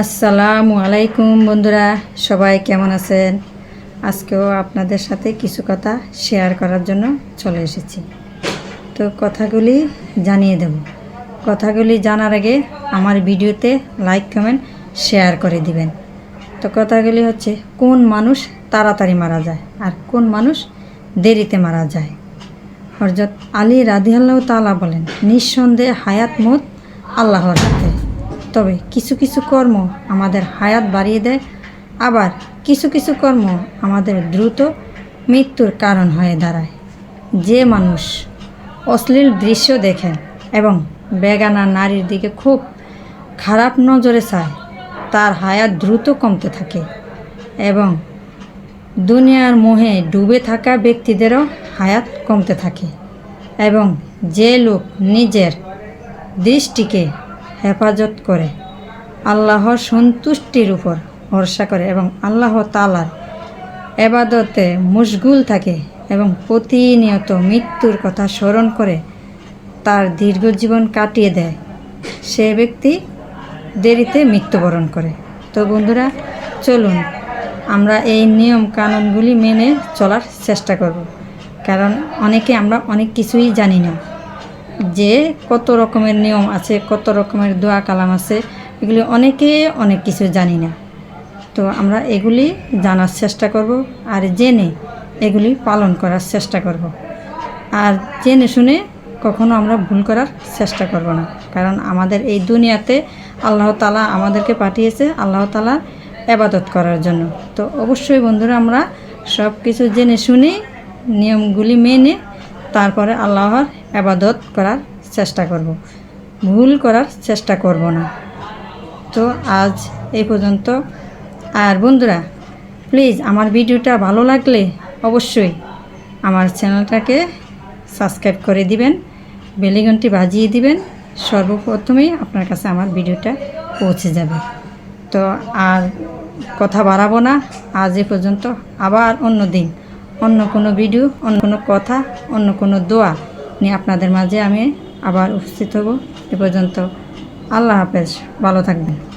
আসসালামু আলাইকুম বন্ধুরা, সবাই কেমন আছেন? আজকেও আপনাদের সাথে কিছু কথা শেয়ার করার জন্য চলে এসেছি। তো কথাগুলি জানিয়ে দেব। কথাগুলি জানার আগে আমার ভিডিওতে লাইক কমেন্ট শেয়ার করে দিবেন। তো কথাগুলি হচ্ছে, কোন মানুষ তাড়াতাড়ি মারা যায় আর কোন মানুষ দেরিতে মারা যায়? হরজত আলী রাদিয়াল্লাহ তালা বলেন, নিঃসন্দেহে হায়াত মত আল্লাহর হাতে। তবে কিছু কিছু কর্ম আমাদের হায়াত বাড়িয়ে দেয়, আবার কিছু কিছু কর্ম আমাদের দ্রুত মৃত্যুর কারণ হয়ে দাঁড়ায়। যে মানুষ অশ্লীল দৃশ্য দেখেন এবং বেগানা নারীর দিকে খুব খারাপ নজরে চায়, তার হায়াত দ্রুত কমতে থাকে এবং দুনিয়ার মোহে ডুবে থাকা ব্যক্তিদেরও হায়াত কমতে থাকে এবং যে লোক নিজের দৃষ্টিকে হেফাজত করে। আল্লাহর সন্তুষ্টির উপর ভরসা করে এবং আল্লাহ তালার এবাদতে মুশগুল থাকে এবং প্রতিনিয়ত মৃত্যুর কথা স্মরণ করে তার দীর্ঘ জীবন কাটিয়ে দেয়। সে ব্যক্তি দেরিতে মৃত্যুবরণ করে। তো বন্ধুরা, চলুন আমরা এই নিয়ম কানুনগুলি মেনে চলার চেষ্টা করব। কারণ অনেকে আমরা অনেক কিছুই জানি না। যে কত রকমের নিয়ম আছে, কত রকমের দোয়া কালাম আছে, এগুলি অনেকে অনেক কিছু জানি না। তো আমরা এগুলি জানার চেষ্টা করব আর জেনে এগুলি পালন করার চেষ্টা করব। আর জেনে শুনে কখনো আমরা ভুল করার চেষ্টা করব না। কারণ আমাদের এই দুনিয়াতে আল্লাহ তালা আমাদেরকে পাঠিয়েছে, আল্লাহ তালা এবাদত করার জন্য। তো অবশ্যই বন্ধুরা, আমরা সব কিছু জেনে শুনে নিয়মগুলি মেনে তারপরে আল্লাহর আবাদত করার চেষ্টা করব। ভুল করার চেষ্টা করব না। তো আজ এই পর্যন্ত। আর বন্ধুরা প্লিজ আমার ভিডিওটা ভালো লাগলে অবশ্যই আমার চ্যানেলটাকে সাবস্ক্রাইব করে দিবেন বেলিগনটি বাজিয়ে দিবেন, সর্বপ্রথমেই আপনার কাছে আমার ভিডিওটা পৌঁছে যাবে। তো আর কথা বাড়াবো না। আজ এ পর্যন্ত আবার অন্য দিন। অন্য কোনো ভিডিও, অন্য কোনো কথা, অন্য কোনো দোয়া নিয়ে আপনাদের মাঝে আমি আবার উপস্থিত হব। এ পর্যন্ত আল্লাহ হাফেজ। ভালো থাকবেন।